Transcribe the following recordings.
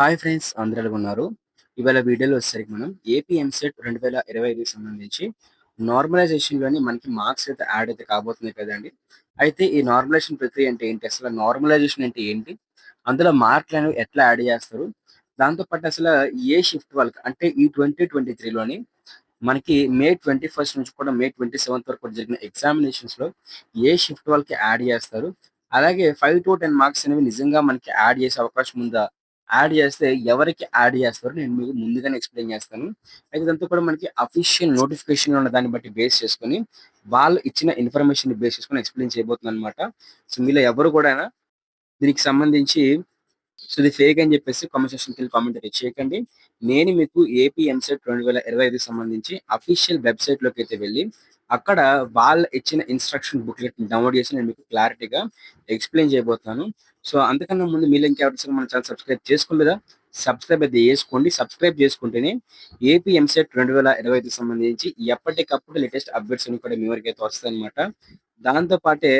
Hi friends అందరూ ఎలా ఉన్నారు? ఇవాళ వీడియోలో వచ్చేసరికి మనం ఏపీ ఎంసెట్ రెండు వేల ఇరవై ఐదుకి సంబంధించి నార్మలైజేషన్లోని మనకి మార్క్స్ అయితే యాడ్ అయితే కాబోతుంది కదండి. అయితే ఈ నార్మలైజేషన్ ప్రక్రియ అంటే ఏంటి? అసలు నార్మలైజేషన్ అంటే ఏంటి? అందులో మార్కులు అనేవి ఎట్లా యాడ్ చేస్తారు? దాంతోపాటు అసలు ఏ షిఫ్ట్ వాళ్ళకి? అంటే ఈ ట్వంటీ ట్వంటీ త్రీలోని మనకి మే ట్వంటీ ఫస్ట్ నుంచి కూడా మే ట్వంటీ సెవెంత్ వరకు కూడా జరిగిన ఎగ్జామినేషన్స్లో ఏ షిఫ్ట్ వాళ్ళకి యాడ్ చేస్తారు? అలాగే ఫైవ్ టు టెన్ మార్క్స్ అనేవి నిజంగా మనకి యాడ్ చేసే అవకాశం ఉందా? యాడ్ చేస్తే ఎవరికి యాడ్ చేస్తారో నేను మీకు ముందుగానే ఎక్స్ప్లెయిన్ చేస్తాను. అయితే దాంతో కూడా మనకి అఫీషియల్ నోటిఫికేషన్ ఉన్న దాన్ని బట్టి బేస్ చేసుకొని వాళ్ళు ఇచ్చిన ఇన్ఫర్మేషన్ బేస్ చేసుకొని ఎక్స్ప్లెయిన్ చేయబోతుంది అనమాట సో మీలో ఎవరు కూడా దీనికి సంబంధించి సో ఇది ఫేక్ అని చెప్పేసి కామెంట్ సెక్షన్కి వెళ్ళి కామెంట్ అయితే చేయకండి. నేను మీకు ఏపీ ఎంసెట్ రెండు వేల ఇరవై ఐదుకి సంబంధించి అఫీషియల్ వెబ్సైట్లోకి అయితే వెళ్ళి అక్కడ వాళ్ళు ఇచ్చిన ఇన్స్ట్రక్షన్ బుక్లెట్ డౌన్లోడ్ చేసి నేను మీకు క్లారిటీగా ఎక్స్ప్లెయిన్ చేయబోతున్నాను. సో అంతకన్నా ముందు మీరు ఇంకెవరిసరి మన ఛానల్ సబ్స్క్రైబ్ చేసుకోలేదా? సబ్స్క్రైబ్ అయితే చేసుకోండి. సబ్స్క్రైబ్ చేసుకుంటేనే ఏపీ ఎంసెట్ రెండు వేల ఇరవై ఐదుకి సంబంధించి ఎప్పటికప్పుడు లేటెస్ట్ అప్డేట్స్ అన్ని కూడా మీ వరకు అయితే వస్తాయి అనమాట దాంతో పాటే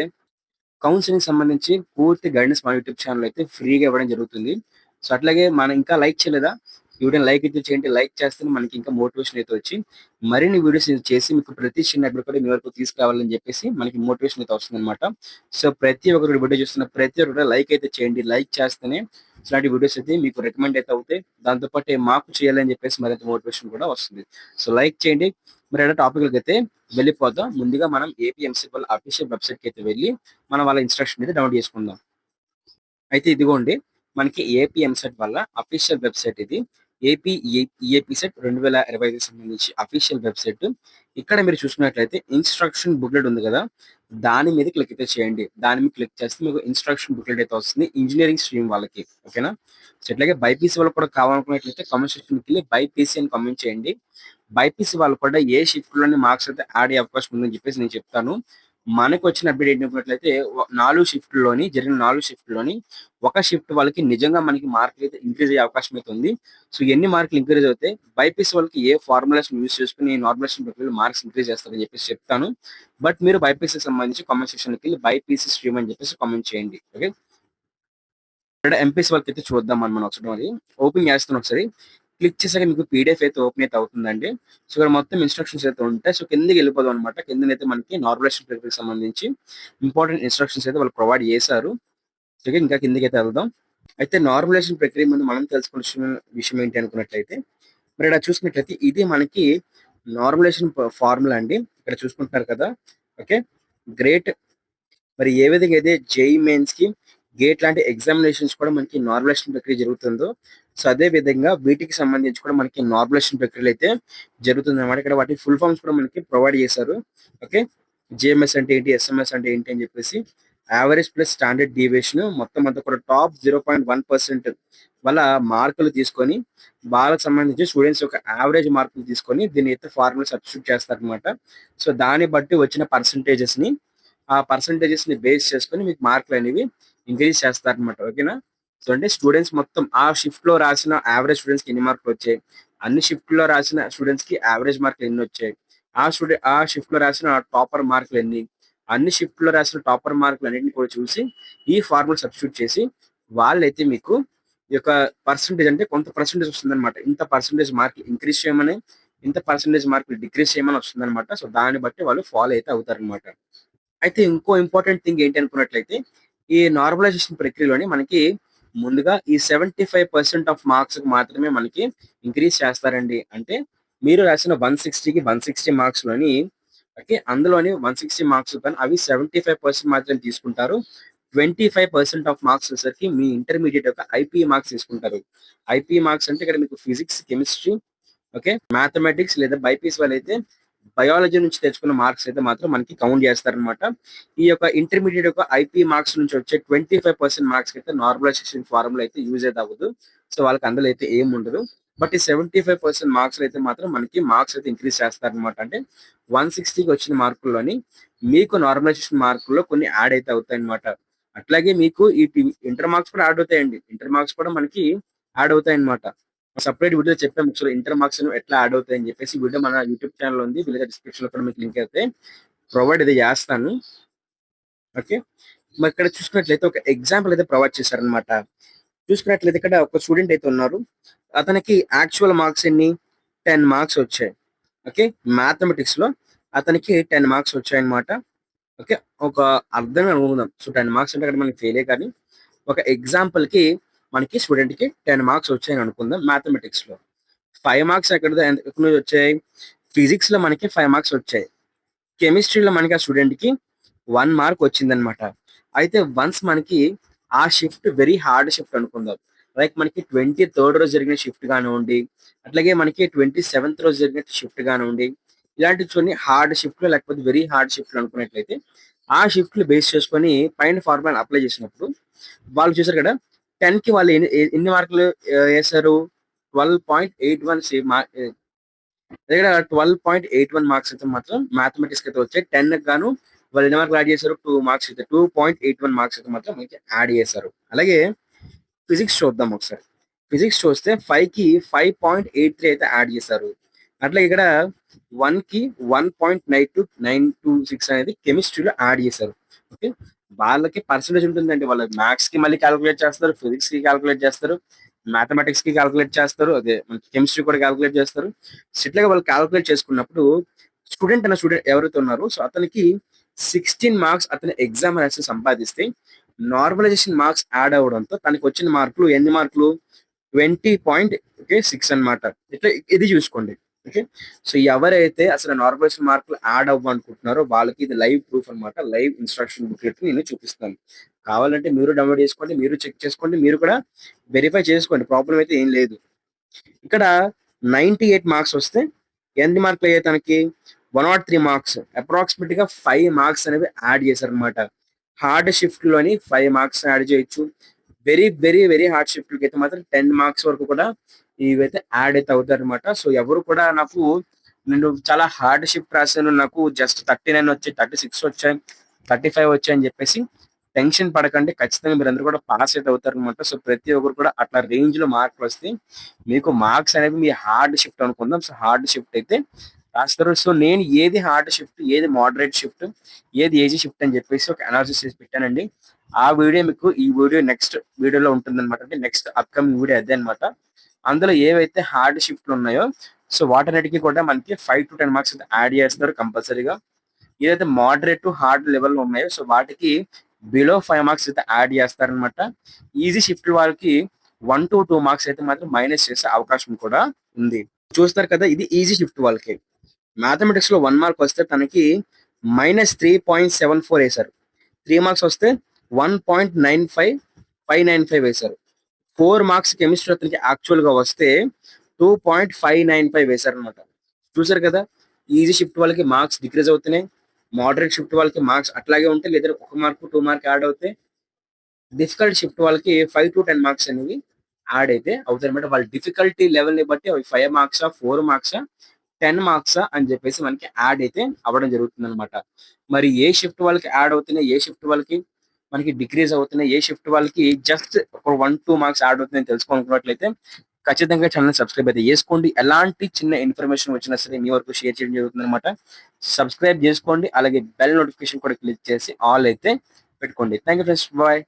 కౌన్సిలింగ్ సంబంధించి పూర్తి గైడెన్స్ మా యూట్యూబ్ ఛానల్ అయితే ఫ్రీగా ఇవ్వడం జరుగుతుంది. సో అట్లాగే మనం ఇంకా లైక్ చేయలేదా? వీడియోని లైక్ అయితే చేయండి. లైక్ చేస్తే మనకి ఇంకా మోటివేషన్ అయితే వచ్చి మరిన్ని వీడియోస్ చేసి మీకు ప్రతి చిన్న కూడా మీ వరకు తీసుకురావాలని చెప్పేసి మనకి మోటివేషన్ అయితే వస్తుంది అనమాట సో ప్రతి ఒక్కరు వీడియో చూస్తున్న ప్రతి ఒక్కరు లైక్ అయితే చేయండి. లైక్ చేస్తేనే ఇలాంటి వీడియోస్ అయితే మీకు రికమెండ్ అయితే అవుతాయి. దాంతోపాటు మాకు చేయాలని చెప్పేసి మరింత మోటివేషన్ కూడా వస్తుంది. సో లైక్ చేయండి. మరి ఏదో టాపిక్లకి అయితే వెళ్ళిపోదాం. ముందుగా మనం ఏపీఎంసీ వాళ్ళ అఫీషియల్ వెబ్సైట్కి అయితే వెళ్ళి మనం వాళ్ళ ఇన్స్ట్రక్షన్ అయితే డౌన్లోడ్ చేసుకుందాం. అయితే ఇదిగోండి. మనకి ఏపీఎంసెట్ వల్ల అఫీషియల్ వెబ్సైట్ ఇది. ఏపీ ఈఏపీ సెట్ రెండు వేల ఇరవై ఐదుకి సంబంధించి అఫీషియల్ వెబ్సైట్ ఇక్కడ మీరు చూసుకున్నట్లయితే ఇన్స్ట్రక్షన్ బుక్లెట్ ఉంది కదా దాని మీద క్లిక్ అయితే చేయండి. దాని మీద క్లిక్ చేస్తే మీకు ఇన్స్ట్రక్షన్ బుక్లెట్ అయితే వస్తుంది. ఇంజనీరింగ్ స్ట్రీమ్ వాళ్ళకి ఓకేనా సో ఇట్లాగే బైపీసీ వాళ్ళు కూడా కావాలనుకున్నట్లయితే కమెంట్ సెక్షన్కి వెళ్ళి బైపీసీ అని కమెంట్ చేయండి. బైపీసీ వాళ్ళు కూడా ఏ షిఫ్ట్లోని మార్క్స్ అయితే ఆడే అవకాశం ఉందని చెప్పేసి నేను చెప్తాను. మనకు వచ్చిన అప్డేట్ ఏంటంటే నాలుగు షిఫ్ట్లోని జరిగిన నాలుగు షిఫ్ట్లోని ఒక షిఫ్ట్ వాళ్ళకి నిజంగా మనకి మార్కులు అయితే ఇంక్రీజ్ అయ్యే అవకాశం అయితే ఉంది. సో ఎన్ని మార్కులు ఇంక్రీజ్ అవుతాయి? బైపీసీ వాళ్ళకి ఏ ఫార్ములాస్ యూస్ చేసుకుని నార్మలేషన్ ప్రక్రియలో మార్క్స్ ఇంక్రీజ్ చేస్తారని చెప్పేసి చెప్తాను. బట్ మీరు బైపీసీ సంబంధించి కామెంట్ సెక్షన్కి వెళ్ళి బైపీసీ స్ట్రీమ్ అని చెప్పేసి కామెంట్ చేయండి. ఓకే? ఇక్కడ ఎంపీసీ వాళ్ళకి అయితే చూద్దాం మనం ఒకసారి. ఓపెన్ చేస్తున్నాం ఒకసారి. క్లిక్ చేసాక మీకు పీడిఎఫ్ అయితే ఓపెన్ అయితే అవుతుందండి. సో ఇక్కడ మొత్తం ఇన్స్ట్రక్షన్స్ అయితే ఉంటాయి. సో కిందకి వెళ్ళిపోదాం అనమాట కిందనైతే మనకి నార్మలైజేషన్ ప్రక్రియకి సంబంధించి ఇంపార్టెంట్ ఇన్స్ట్రక్షన్స్ అయితే వాళ్ళు ప్రొవైడ్ చేశారు. సో ఇంకా కిందకి అయితే వెళ్దాం. అయితే నార్మలైజేషన్ ప్రక్రియ ముందు మనం తెలుసుకోవాల్సిన విషయం ఏంటి అనుకున్నట్లయితే మరి ఇక్కడ చూసుకున్నట్లయితే ఇది మనకి నార్మలైజేషన్ ఫార్ములా అండి. ఇక్కడ చూసుకుంటున్నారు కదా. ఓకే. గ్రేట్. మరి ఏ విధంగా అయితే జేఈ మెయిన్స్కి గేట్ లాంటి ఎగ్జామినేషన్స్ కూడా మనకి నార్మలైజేషన్ ప్రక్రియ జరుగుతుందో సో అదే విధంగా వీటికి సంబంధించి కూడా మనకి నార్మలైజేషన్ ప్రక్రియలు అయితే జరుగుతుంది అనమాట ఇక్కడ వాటి ఫుల్ ఫామ్స్ కూడా మనకి ప్రొవైడ్ చేశారు. ఓకే జేఎంఎస్ అంటే ఏంటి? ఎస్ఎంఎస్ అంటే ఏంటి అని చెప్పేసి యావరేజ్ ప్లస్ స్టాండర్డ్ డీవియేషన్ మొత్తం అంతా కూడా top zero point one percent వల్ల మార్కులు తీసుకొని వాళ్ళకి సంబంధించి స్టూడెంట్స్ యొక్క యావరేజ్ మార్కులు తీసుకొని దీన్ని అయితే ఫార్ములా సబ్స్టిట్యూట్ చేస్తారనమాట సో దాన్ని బట్టి వచ్చిన పర్సంటేజెస్ని ఆ పర్సంటేజెస్ని బేస్ చేసుకొని మీకు మార్కులు అనేవి ఇంక్రీజ్ చేస్తారనమాట ఓకేనా సో అంటే స్టూడెంట్స్ మొత్తం ఆ షిఫ్ట్లో రాసిన యావరేజ్ స్టూడెంట్స్కి ఎన్ని మార్కులు వచ్చాయి? అన్ని షిఫ్ట్లో రాసిన స్టూడెంట్స్కి యావరేజ్ మార్కులు ఎన్ని వచ్చాయి? ఆ స్టూడెంట్ ఆ షిఫ్ట్లో రాసిన టాపర్ మార్కులు ఎన్ని? అన్ని షిఫ్ట్లో రాసిన టాపర్ మార్కులు అన్నింటిని కూడా చూసి ఈ ఫార్ములా సబ్స్టిట్యూట్ చేసి వాళ్ళైతే మీకు ఈ యొక్క పర్సంటేజ్ అంటే కొంత పర్సంటేజ్ వస్తుందన్నమాట. ఇంత పర్సంటేజ్ మార్కులు ఇంక్రీజ్ చేయమని ఇంత పర్సంటేజ్ మార్కులు డిక్రీజ్ చేయమని వస్తుందన్నమాట. సో దాన్ని బట్టి వాళ్ళు ఫాలో అయితే అవుతారు అనమాట అయితే ఇంకో ఇంపార్టెంట్ థింగ్ ఏంటి అనుకున్నట్లయితే ఈ నార్మలైజేషన్ ప్రక్రియలోని మనకి ముందుగా ఈ seventy five percent of marks మాత్రమే మనకి ఇంక్రీజ్ చేస్తారండి. అంటే మీరు రాసిన వన్ సిక్స్టీకి వన్ సిక్స్టీ మార్క్స్లోని ఓకే అందులోని వన్ సిక్స్టీ మార్క్స్ కానీ అవి సెవెంటీ ఫైవ్ పర్సెంట్ మాత్రమే తీసుకుంటారు. Twenty five percent of marks వచ్చేసరికి మీ ఇంటర్మీడియట్ యొక్క ఐపీ మార్క్స్ తీసుకుంటారు. ఐపీ మార్క్స్ అంటే ఇక్కడ మీకు ఫిజిక్స్ కెమిస్ట్రీ ఓకే మ్యాథమెటిక్స్ లేదా బైపీస్ వాళ్ళు అయితే బయాలజీ నుంచి తెచ్చుకున్న మార్క్స్ అయితే మాత్రం మనకి కౌంట్ చేస్తారనమాట ఈ యొక్క ఇంటర్మీడియట్ యొక్క ఐపీ మార్క్స్ నుంచి వచ్చే ట్వంటీ ఫైవ్ పర్సెంట్ మార్క్స్ అయితే నార్మలైజేషన్ ఫార్ములా అయితే యూజ్ అయితే అవ్వదు. సో వాళ్ళకి అందులో అయితే ఏం ఉండదు. బట్ ఈ సెవెంటీ ఫైవ్ పర్సెంట్ మార్క్స్ అయితే మాత్రం మనకి మార్క్స్ అయితే ఇంక్రీజ్ చేస్తారనమాట అంటే వన్ సిక్స్టీకి వచ్చిన మార్కుల్లోని మీకు నార్మలైజేషన్ మార్కుల్లో కొన్ని యాడ్ అయితే అవుతాయి అనమాట అట్లాగే మీకు ఈ ఇంటర్ మార్క్స్ కూడా యాడ్ అవుతాయండి. ఇంటర్ మార్క్స్ కూడా మనకి యాడ్ అవుతాయి అనమాట సపరేట్ వీడియో చెప్పాము ఒకసారి ఇంటర్ మార్క్స్ ఎట్లా యాడ్ అవుతాయి అని చెప్పేసి వీడియో మన యూట్యూబ్ ఛానల్ ఉంది. వీళ్ళ డిస్క్రిప్షన్లో కూడా మీకు లింక్ అయితే ప్రొవైడ్ అయితే చేస్తాను. ఓకే మరి ఇక్కడ చూసుకున్నట్లయితే ఒక ఎగ్జాంపుల్ అయితే ప్రొవైడ్ చేశారనమాట చూసుకున్నట్లయితే ఇక్కడ ఒక స్టూడెంట్ అయితే ఉన్నారు. అతనికి యాక్చువల్ మార్క్స్ ఎన్ని? టెన్ మార్క్స్ వచ్చాయి. ఓకే మ్యాథమెటిక్స్లో అతనికి టెన్ మార్క్స్ వచ్చాయన్నమాట. ఓకే ఒక అర్థం అనుకుందాం. సో టెన్ మార్క్స్ అంటే అక్కడ మనకి ఫెయిలే కానీ ఒక ఎగ్జాంపుల్కి మనకి స్టూడెంట్కి టెన్ మార్క్స్ వచ్చాయని అనుకుందాం మ్యాథమెటిక్స్లో. ఫైవ్ మార్క్స్ ఎక్కడ ఎక్కడి నుంచి వచ్చాయి? ఫిజిక్స్లో మనకి ఫైవ్ మార్క్స్ వచ్చాయి. కెమిస్ట్రీలో మనకి ఆ స్టూడెంట్కి వన్ మార్క్ వచ్చిందనమాట అయితే వన్స్ మనకి ఆ షిఫ్ట్ వెరీ హార్డ్ షిఫ్ట్ అనుకుందాం. లైక్ మనకి ట్వంటీ థర్డ్ రోజు జరిగిన షిఫ్ట్ కానివ్వండి అట్లాగే మనకి ట్వంటీ సెవెంత్ రోజు జరిగిన షిఫ్ట్ కానివ్వండి ఇలాంటి కొన్ని హార్డ్ షిఫ్ట్లు లేకపోతే వెరీ హార్డ్ షిఫ్ట్లు అనుకున్నట్లయితే ఆ షిఫ్ట్లు బేస్ చేసుకొని పైన ఫార్ములా అప్లై చేసినప్పుడు వాళ్ళు చూసారు కదా టెన్కి వాళ్ళు ఎన్ని ఎన్ని మార్కులు వేశారు? ట్వెల్వ్ పాయింట్ ఎయిట్ వన్ దగ్గర twelve point eight one marks అయితే మాత్రం మ్యాథమెటిక్స్ అయితే వచ్చాయి. టెన్ గాను వాళ్ళు ఎన్ని మార్కులు యాడ్ చేశారు? టూ మార్క్స్ అయితే two point eight one marks అయితే మాత్రం మనకి యాడ్ చేశారు. అలాగే ఫిజిక్స్ చూద్దాం ఒకసారి. ఫిజిక్స్ చూస్తే ఫైవ్కి ఫైవ్ పాయింట్ ఎయిట్ త్రీ అయితే యాడ్ చేశారు. అట్లా ఇక్కడ వన్కి one point nine two nine two six అనేది కెమిస్ట్రీలో యాడ్ చేశారు. ఓకే? వాళ్ళకి పర్సంటేజ్ ఉంటుందండి. వాళ్ళు మ్యాథ్స్కి మళ్ళీ క్యాలిక్యులేట్ చేస్తారు ఫిజిక్స్కి క్యాలిక్యులేట్ చేస్తారు మ్యాథమెటిక్స్కి క్యాలిక్యులేట్ చేస్తారు అదే మనకి కెమిస్ట్రీ కూడా క్యాలిక్యులేట్ చేస్తారు. సో వాళ్ళు క్యాలిక్యులేట్ చేసుకున్నప్పుడు స్టూడెంట్ అన్న స్టూడెంట్ ఎవరైతే ఉన్నారో సో అతనికి సిక్స్టీన్ మార్క్స్ అతని ఎగ్జామ్ రాసి సంపాదిస్తే నార్మలైజేషన్ మార్క్స్ యాడ్ అవడంతో తనకి వచ్చిన మార్కులు ఎన్ని మార్కులు? ట్వంటీ పాయింట్ ఓకే సిక్స్ అన్నమాట. ఇట్లా ఇది చూసుకోండి. ఓకే సో ఎవరైతే అసలు నార్మల్స్ మార్కులు యాడ్ అవ్వనుకుంటున్నారో వాళ్ళకి ఇది లైవ్ ప్రూఫ్ అన్నమాట. లైవ్ ఇన్స్ట్రక్షన్ బుక్లెట్ నేను చూపిస్తాను. కావాలంటే మీరు డౌన్లోడ్ చేసుకోండి మీరు చెక్ చేసుకోండి మీరు కూడా వెరిఫై చేసుకోండి. ప్రాబ్లం అయితే ఏం లేదు. ఇక్కడ నైన్టీ ఎయిట్ మార్క్స్ వస్తే ఎన్ని మార్కులు అయ్యాయి తనకి? వన్ నాట్ త్రీ మార్క్స్ అప్రాక్సిమేట్గా ఫైవ్ మార్క్స్ అనేవి యాడ్ చేశారనమాట హార్డ్ షిఫ్ట్లోని ఫైవ్ మార్క్స్ యాడ్ చేయొచ్చు. Very very very hard shift అయితే మాత్రం టెన్ మార్క్స్ వరకు కూడా ఇవైతే యాడ్ అయితే అవుతారు అనమాట సో ఎవరు కూడా నాకు నేను చాలా హార్డ్ షిఫ్ట్ రాశాను. నాకు జస్ట్ థర్టీ నైన్ వచ్చాయి థర్టీ సిక్స్ వచ్చాయి థర్టీ ఫైవ్ వచ్చాయి అని చెప్పేసి టెన్షన్ పడకండి. ఖచ్చితంగా మీరు అందరూ కూడా పాస్ అయితే అవుతారు అనమాట సో ప్రతి ఒక్కరు కూడా అట్లా రేంజ్లో మార్కులు వస్తే మీకు మార్క్స్ అనేవి మీ హార్డ్ షిఫ్ట్ అనుకుందాం. సో హార్డ్ షిఫ్ట్ అయితే రాస్తారు. సో నేను ఏది హార్డ్ షిఫ్ట్ ఏది మోడరేట్ షిఫ్ట్ ఏది ఏజీ షిఫ్ట్ అని చెప్పేసి ఒక అనాలిసిస్ చేసి పెట్టానండి. ఆ వీడియో మీకు ఈ వీడియో నెక్స్ట్ వీడియోలో ఉంటుంది అనమాట అంటే నెక్స్ట్ అప్కమింగ్ వీడియో అదే అనమాట అందులో ఏవైతే హార్డ్ షిఫ్ట్లు ఉన్నాయో సో వాటన్నిటికీ కూడా మనకి five to ten marks add చేస్తారు కంపల్సరీగా. ఏదైతే మోడరేట్ టు హార్డ్ లెవెల్ ఉన్నాయో సో వాటికి బిలో ఫైవ్ మార్క్స్ అయితే యాడ్ చేస్తారనమాట ఈజీ షిఫ్ట్ వాళ్ళకి వన్ టు టూ మార్క్స్ అయితే మాత్రం మైనస్ చేసే అవకాశం కూడా ఉంది. చూస్తారు కదా ఇది ఈజీ షిఫ్ట్ వాళ్ళకి. మ్యాథమెటిక్స్లో వన్ మార్క్ వస్తే తనకి minus three point seven four వేశారు. త్రీ మార్క్స్ వస్తే one point nine five five nine five వేశారు. ఫోర్ మార్క్స్ కెమిస్ట్రీ అతనికి యాక్చువల్గా వస్తే two point five nine five వేశారు అనమాట చూసారు కదా? ఈజీ షిఫ్ట్ వాళ్ళకి మార్క్స్ డిక్రీజ్ అవుతున్నాయి. మోడరేట్ షిఫ్ట్ వాళ్ళకి మార్క్స్ అట్లాగే ఉంటాయి. లేదా ఒక మార్క్ టూ మార్క్ యాడ్ అవుతాయి డిఫికల్ట్ షిఫ్ట్ వాళ్ళకి ఫైవ్ టు టెన్ మార్క్స్ అనేవి యాడ్ అయితే అవుతాయి అనమాట వాళ్ళ డిఫికల్టీ లెవెల్ని బట్టి అవి ఫైవ్ మార్క్సా ఫోర్ మార్క్సా టెన్ మార్క్సా అని చెప్పేసి మనకి యాడ్ అయితే అవ్వడం జరుగుతుంది అనమాట మరి ఏ షిఫ్ట్ వాళ్ళకి యాడ్ అవుతున్నాయి? ఏ షిఫ్ట్ వాళ్ళకి? మనకి డిక్రీజ్ అవుతున్నాయి. ఏ షిఫ్ట్ వాళ్ళకి జస్ట్ ఒక వన్ టూ మార్క్స్ యాడ్ అవుతుందని తెలుసుకోవాలనుకున్నట్లయితే ఖచ్చితంగా ఛానల్ సబ్స్క్రైబ్ అయితే చేసుకోండి. ఎలాంటి చిన్న ఇన్ఫర్మేషన్ వచ్చినా సరే మీ వరకు షేర్ చేయడం జరుగుతుంది అనమాట సబ్స్క్రైబ్ చేసుకోండి. అలాగే బెల్ నోటిఫికేషన్ కూడా క్లిక్ చేసి ఆల్ అయితే పెట్టుకోండి. Thank you friends bye